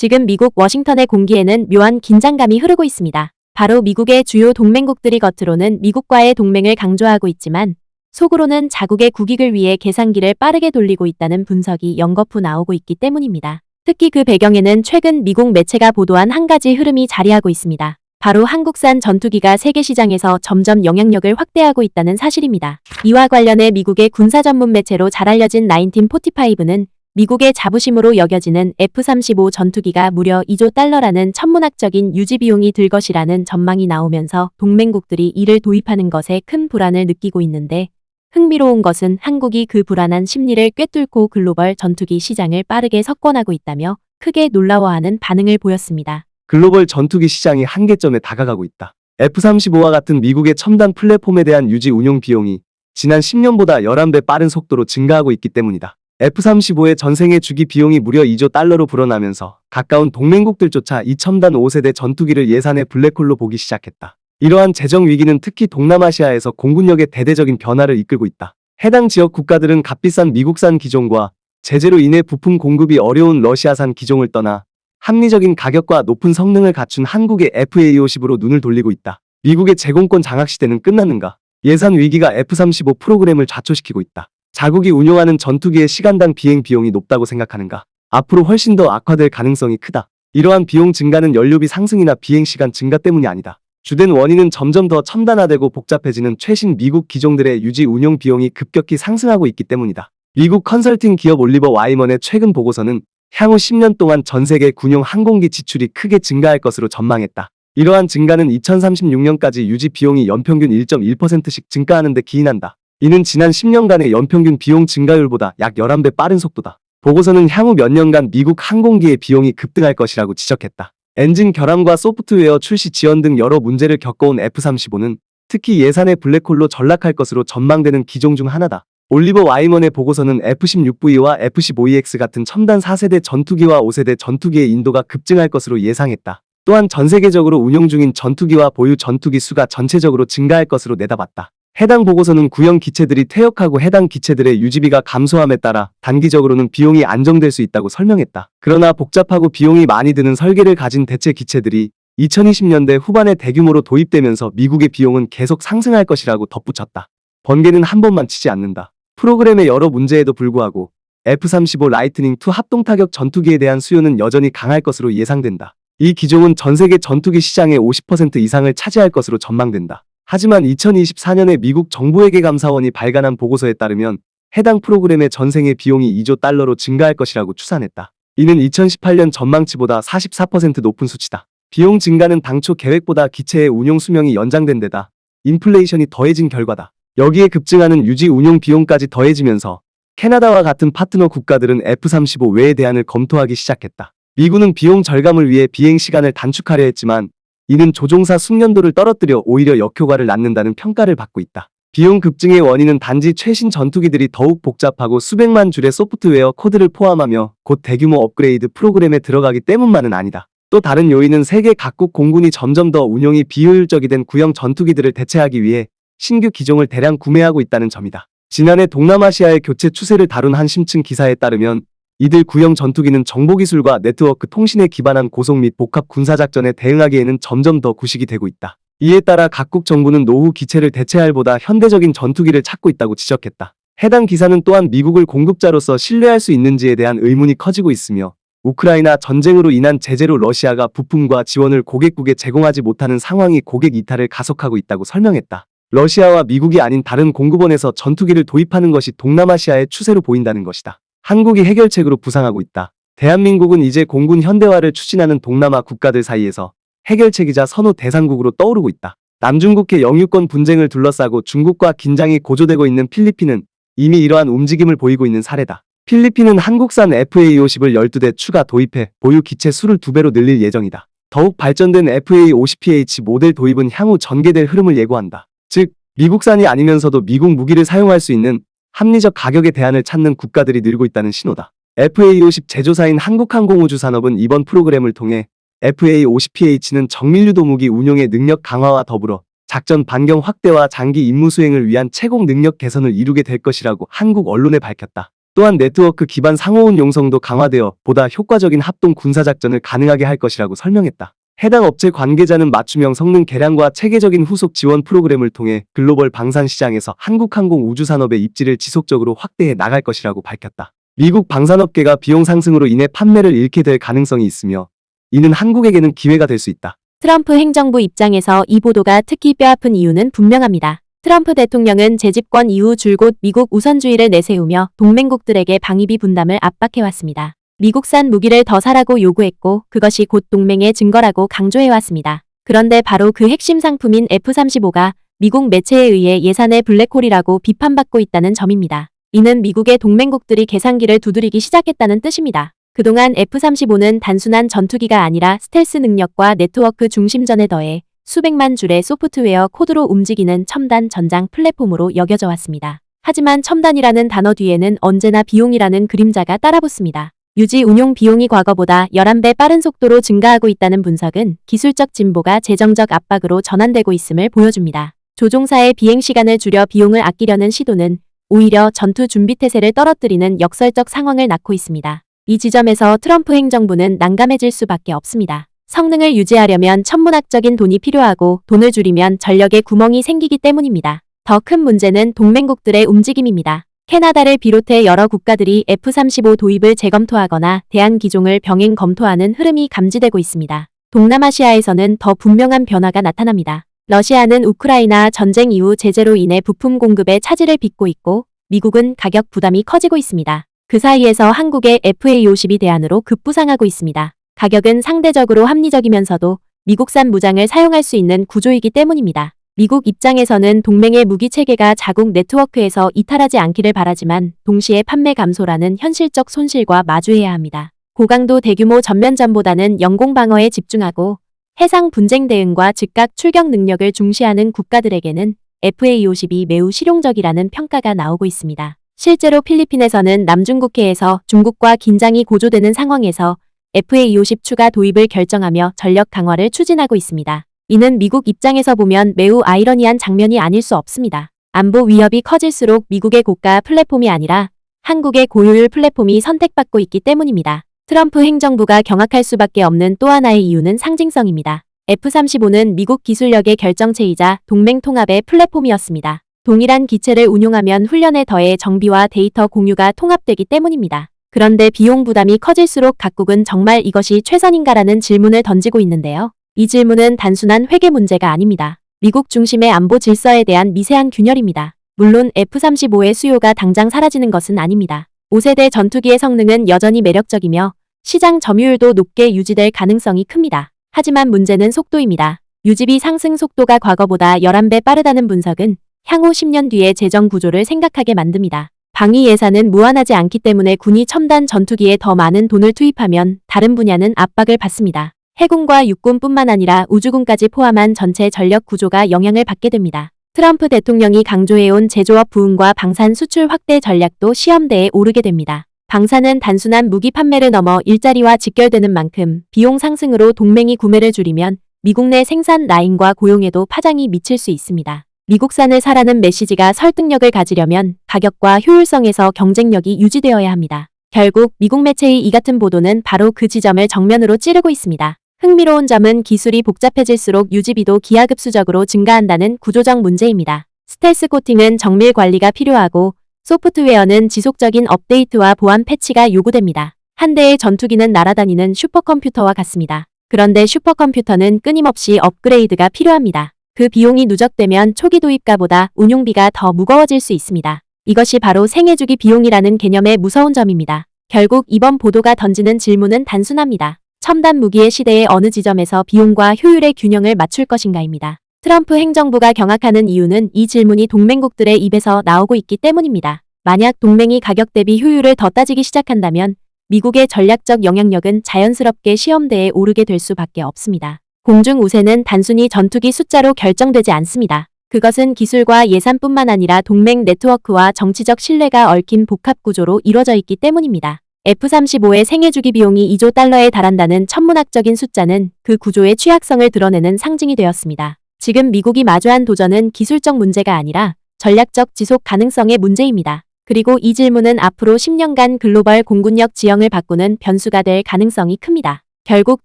지금 미국 워싱턴의 공기에는 묘한 긴장감이 흐르고 있습니다. 바로 미국의 주요 동맹국들이 겉으로는 미국과의 동맹을 강조하고 있지만 속으로는 자국의 국익을 위해 계산기를 빠르게 돌리고 있다는 분석이 연거푸 나오고 있기 때문입니다. 특히 그 배경에는 최근 미국 매체가 보도한 한 가지 흐름이 자리하고 있습니다. 바로 한국산 전투기가 세계 시장에서 점점 영향력을 확대하고 있다는 사실입니다. 이와 관련해 미국의 군사 전문 매체로 잘 알려진 1945는 미국의 자부심으로 여겨지는 F-35 전투기가 무려 2조 달러라는 천문학적인 유지 비용이 들 것이라는 전망이 나오면서 동맹국들이 이를 도입하는 것에 큰 불안을 느끼고 있는데 흥미로운 것은 한국이 그 불안한 심리를 꿰뚫고 글로벌 전투기 시장을 빠르게 석권하고 있다며 크게 놀라워하는 반응을 보였습니다. 글로벌 전투기 시장이 한계점에 다가가고 있다. F-35와 같은 미국의 첨단 플랫폼에 대한 유지 운용 비용이 지난 10년보다 11배 빠른 속도로 증가하고 있기 때문이다. F-35의 전생의 주기 비용이 무려 2조 달러로 불어나면서 가까운 동맹국들조차 이 첨단 5세대 전투기를 예산의 블랙홀로 보기 시작했다. 이러한 재정 위기는 특히 동남아시아에서 공군력의 대대적인 변화를 이끌고 있다. 해당 지역 국가들은 값비싼 미국산 기종과 제재로 인해 부품 공급이 어려운 러시아산 기종을 떠나 합리적인 가격과 높은 성능을 갖춘 한국의 FA50으로 눈을 돌리고 있다. 미국의 제공권 장악 시대는 끝났는가? 예산 위기가 F-35 프로그램을 좌초시키고 있다. 자국이 운용하는 전투기의 시간당 비행 비용이 높다고 생각하는가? 앞으로 훨씬 더 악화될 가능성이 크다. 이러한 비용 증가는 연료비 상승이나 비행 시간 증가 때문이 아니다. 주된 원인은 점점 더 첨단화되고 복잡해지는 최신 미국 기종들의 유지 운용 비용이 급격히 상승하고 있기 때문이다. 미국 컨설팅 기업 올리버 와이먼의 최근 보고서는 향후 10년 동안 전 세계 군용 항공기 지출이 크게 증가할 것으로 전망했다. 이러한 증가는 2036년까지 유지 비용이 연평균 1.1%씩 증가하는 데 기인한다. 이는 지난 10년간의 연평균 비용 증가율보다 약 11배 빠른 속도다. 보고서는 향후 몇 년간 미국 항공기의 비용이 급등할 것이라고 지적했다. 엔진 결함과 소프트웨어 출시 지연 등 여러 문제를 겪어온 F-35는 특히 예산의 블랙홀로 전락할 것으로 전망되는 기종 중 하나다. 올리버 와이먼의 보고서는 F-16V와 F-15EX 같은 첨단 4세대 전투기와 5세대 전투기의 인도가 급증할 것으로 예상했다. 또한 전 세계적으로 운용 중인 전투기와 보유 전투기 수가 전체적으로 증가할 것으로 내다봤다. 해당 보고서는 구형 기체들이 퇴역하고 해당 기체들의 유지비가 감소함에 따라 단기적으로는 비용이 안정될 수 있다고 설명했다. 그러나 복잡하고 비용이 많이 드는 설계를 가진 대체 기체들이 2020년대 후반에 대규모로 도입되면서 미국의 비용은 계속 상승할 것이라고 덧붙였다. 번개는 한 번만 치지 않는다. 프로그램의 여러 문제에도 불구하고 F-35 라이트닝2 합동 타격 전투기에 대한 수요는 여전히 강할 것으로 예상된다. 이 기종은 전 세계 전투기 시장의 50% 이상을 차지할 것으로 전망된다. 하지만 2024년에 미국 정부회계 감사원이 발간한 보고서에 따르면 해당 프로그램의 전생의 비용이 2조 달러로 증가할 것이라고 추산했다. 이는 2018년 전망치보다 44% 높은 수치다. 비용 증가는 당초 계획보다 기체의 운용 수명이 연장된 데다 인플레이션이 더해진 결과다. 여기에 급증하는 유지 운용 비용까지 더해지면서 캐나다와 같은 파트너 국가들은 F-35 외의 대안을 검토하기 시작했다. 미군은 비용 절감을 위해 비행 시간을 단축하려 했지만 이는 조종사 숙련도를 떨어뜨려 오히려 역효과를 낳는다는 평가를 받고 있다. 비용 급증의 원인은 단지 최신 전투기들이 더욱 복잡하고 수백만 줄의 소프트웨어 코드를 포함하며 곧 대규모 업그레이드 프로그램에 들어가기 때문만은 아니다. 또 다른 요인은 세계 각국 공군이 점점 더 운용이 비효율적이 된 구형 전투기들을 대체하기 위해 신규 기종을 대량 구매하고 있다는 점이다. 지난해 동남아시아의 교체 추세를 다룬 한 심층 기사에 따르면 이들 구형 전투기는 정보기술과 네트워크 통신에 기반한 고속 및 복합 군사작전에 대응하기에는 점점 더 구식이 되고 있다. 이에 따라 각국 정부는 노후 기체를 대체할 보다 현대적인 전투기를 찾고 있다고 지적했다. 해당 기사는 또한 미국을 공급자로서 신뢰할 수 있는지에 대한 의문이 커지고 있으며 우크라이나 전쟁으로 인한 제재로 러시아가 부품과 지원을 고객국에 제공하지 못하는 상황이 고객 이탈을 가속하고 있다고 설명했다. 러시아와 미국이 아닌 다른 공급원에서 전투기를 도입하는 것이 동남아시아의 추세로 보인다는 것이다. 한국이 해결책으로 부상하고 있다. 대한민국은 이제 공군 현대화를 추진하는 동남아 국가들 사이에서 해결책이자 선호 대상국으로 떠오르고 있다. 남중국해 영유권 분쟁을 둘러싸고 중국과 긴장이 고조되고 있는 필리핀은 이미 이러한 움직임을 보이고 있는 사례다. 필리핀은 한국산 FA-50을 12대 추가 도입해 보유 기체 수를 2배로 늘릴 예정이다. 더욱 발전된 FA-50PH 모델 도입은 향후 전개될 흐름을 예고한다. 즉, 미국산이 아니면서도 미국 무기를 사용할 수 있는 합리적 가격의 대안을 찾는 국가들이 늘고 있다는 신호다. FA-50 제조사인 한국항공우주산업은 이번 프로그램을 통해 FA-50PH는 정밀유도 무기 운용의 능력 강화와 더불어 작전 반경 확대와 장기 임무 수행을 위한 채공 능력 개선을 이루게 될 것이라고 한국 언론에 밝혔다. 또한 네트워크 기반 상호운 용성도 강화되어 보다 효과적인 합동 군사작전을 가능하게 할 것이라고 설명했다. 해당 업체 관계자는 맞춤형 성능 개량과 체계적인 후속 지원 프로그램을 통해 글로벌 방산 시장에서 한국항공 우주산업의 입지를 지속적으로 확대해 나갈 것이라고 밝혔다. 미국 방산업계가 비용 상승으로 인해 판매를 잃게 될 가능성이 있으며 이는 한국에게는 기회가 될 수 있다. 트럼프 행정부 입장에서 이 보도가 특히 뼈아픈 이유는 분명합니다. 트럼프 대통령은 재집권 이후 줄곧 미국 우선주의를 내세우며 동맹국들에게 방위비 분담을 압박해왔습니다. 미국산 무기를 더 사라고 요구했고 그것이 곧 동맹의 증거라고 강조해왔습니다. 그런데 바로 그 핵심 상품인 F-35가 미국 매체에 의해 예산의 블랙홀이라고 비판받고 있다는 점입니다. 이는 미국의 동맹국들이 계산기를 두드리기 시작했다는 뜻입니다. 그동안 F-35는 단순한 전투기가 아니라 스텔스 능력과 네트워크 중심전에 더해 수백만 줄의 소프트웨어 코드로 움직이는 첨단 전장 플랫폼으로 여겨져 왔습니다. 하지만 첨단이라는 단어 뒤에는 언제나 비용이라는 그림자가 따라붙습니다. 유지 운용 비용이 과거보다 11배 빠른 속도로 증가하고 있다는 분석은 기술적 진보가 재정적 압박으로 전환되고 있음을 보여줍니다. 조종사의 비행 시간을 줄여 비용을 아끼려는 시도는 오히려 전투 준비 태세를 떨어뜨리는 역설적 상황을 낳고 있습니다. 이 지점에서 트럼프 행정부는 난감해질 수밖에 없습니다. 성능을 유지하려면 천문학적인 돈이 필요하고 돈을 줄이면 전력에 구멍이 생기기 때문입니다. 더 큰 문제는 동맹국들의 움직임입니다. 캐나다를 비롯해 여러 국가들이 F-35 도입을 재검토하거나 대한기종을 병행 검토하는 흐름이 감지되고 있습니다. 동남아시아에서는 더 분명한 변화가 나타납니다. 러시아는 우크라이나 전쟁 이후 제재로 인해 부품 공급에 차질을 빚고 있고 미국은 가격 부담이 커지고 있습니다. 그 사이에서 한국의 FA-50이 대안으로 급부상하고 있습니다. 가격은 상대적으로 합리적이면서도 미국산 무장을 사용할 수 있는 구조이기 때문입니다. 미국 입장에서는 동맹의 무기 체계가 자국 네트워크에서 이탈하지 않기를 바라지만 동시에 판매 감소라는 현실적 손실과 마주해야 합니다. 고강도 대규모 전면전보다는 영공 방어에 집중하고 해상 분쟁 대응과 즉각 출격 능력을 중시하는 국가들에게는 FA-50이 매우 실용적이라는 평가가 나오고 있습니다. 실제로 필리핀에서는 남중국해에서 중국과 긴장이 고조되는 상황에서 FA-50 추가 도입을 결정하며 전력 강화를 추진하고 있습니다. 이는 미국 입장에서 보면 매우 아이러니한 장면이 아닐 수 없습니다. 안보 위협이 커질수록 미국의 고가 플랫폼이 아니라 한국의 고효율 플랫폼이 선택받고 있기 때문입니다. 트럼프 행정부가 경악할 수밖에 없는 또 하나의 이유는 상징성입니다. F-35는 미국 기술력의 결정체이자 동맹 통합의 플랫폼이었습니다. 동일한 기체를 운용하면 훈련에 더해 정비와 데이터 공유가 통합되기 때문입니다. 그런데 비용 부담이 커질수록 각국은 정말 이것이 최선인가라는 질문을 던지고 있는데요. 이 질문은 단순한 회계 문제가 아닙니다. 미국 중심의 안보 질서에 대한 미세한 균열입니다. 물론 F-35의 수요가 당장 사라지는 것은 아닙니다. 5세대 전투기의 성능은 여전히 매력적이며 시장 점유율도 높게 유지될 가능성이 큽니다. 하지만 문제는 속도입니다. 유지비 상승 속도가 과거보다 11배 빠르다는 분석은 향후 10년 뒤의 재정 구조를 생각하게 만듭니다. 방위 예산은 무한하지 않기 때문에 군이 첨단 전투기에 더 많은 돈을 투입하면 다른 분야는 압박을 받습니다. 해군과 육군뿐만 아니라 우주군까지 포함한 전체 전력 구조가 영향을 받게 됩니다. 트럼프 대통령이 강조해온 제조업 부흥과 방산 수출 확대 전략도 시험대에 오르게 됩니다. 방산은 단순한 무기 판매를 넘어 일자리와 직결되는 만큼 비용 상승으로 동맹이 구매를 줄이면 미국 내 생산 라인과 고용에도 파장이 미칠 수 있습니다. 미국산을 사라는 메시지가 설득력을 가지려면 가격과 효율성에서 경쟁력이 유지되어야 합니다. 결국 미국 매체의 이 같은 보도는 바로 그 지점을 정면으로 찌르고 있습니다. 흥미로운 점은 기술이 복잡해질수록 유지비도 기하급수적으로 증가한다는 구조적 문제입니다. 스텔스 코팅은 정밀 관리가 필요하고 소프트웨어는 지속적인 업데이트와 보안 패치가 요구됩니다. 한 대의 전투기는 날아다니는 슈퍼컴퓨터와 같습니다. 그런데 슈퍼컴퓨터는 끊임없이 업그레이드가 필요합니다. 그 비용이 누적되면 초기 도입가보다 운용비가 더 무거워질 수 있습니다. 이것이 바로 생애주기 비용이라는 개념의 무서운 점입니다. 결국 이번 보도가 던지는 질문은 단순합니다. 첨단 무기의 시대의 어느 지점에서 비용과 효율의 균형을 맞출 것인가입니다. 트럼프 행정부가 경악하는 이유는 이 질문이 동맹국들의 입에서 나오고 있기 때문입니다. 만약 동맹이 가격 대비 효율을 더 따지기 시작한다면 미국의 전략적 영향력은 자연스럽게 시험대에 오르게 될 수밖에 없습니다. 공중 우세는 단순히 전투기 숫자로 결정되지 않습니다. 그것은 기술과 예산뿐만 아니라 동맹 네트워크와 정치적 신뢰가 얽힌 복합 구조로 이루어져 있기 때문입니다. F-35의 생애주기 비용이 2조 달러에 달한다는 천문학적인 숫자는 그 구조의 취약성을 드러내는 상징이 되었습니다. 지금 미국이 마주한 도전은 기술적 문제가 아니라 전략적 지속 가능성의 문제입니다. 그리고 이 질문은 앞으로 10년간 글로벌 공군력 지형을 바꾸는 변수가 될 가능성이 큽니다. 결국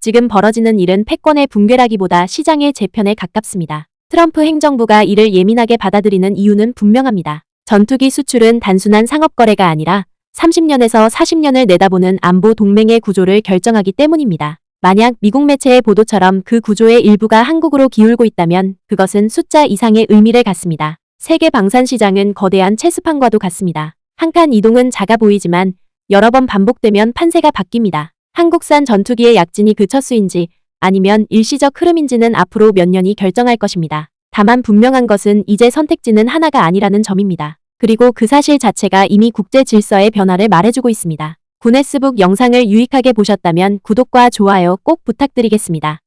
지금 벌어지는 일은 패권의 붕괴라기보다 시장의 재편에 가깝습니다. 트럼프 행정부가 이를 예민하게 받아들이는 이유는 분명합니다. 전투기 수출은 단순한 상업 거래가 아니라 30년에서 40년을 내다보는 안보 동맹의 구조를 결정하기 때문입니다. 만약 미국 매체의 보도처럼 그 구조의 일부가 한국으로 기울고 있다면 그것은 숫자 이상의 의미를 갖습니다. 세계 방산 시장은 거대한 체스판과도 같습니다. 한 칸 이동은 작아 보이지만 여러 번 반복되면 판세가 바뀝니다. 한국산 전투기의 약진이 그 첫수인지 아니면 일시적 흐름인지는 앞으로 몇 년이 결정할 것입니다. 다만 분명한 것은 이제 선택지는 하나가 아니라는 점입니다. 그리고 그 사실 자체가 이미 국제 질서의 변화를 말해주고 있습니다. 구네스북 영상을 유익하게 보셨다면 구독과 좋아요 꼭 부탁드리겠습니다.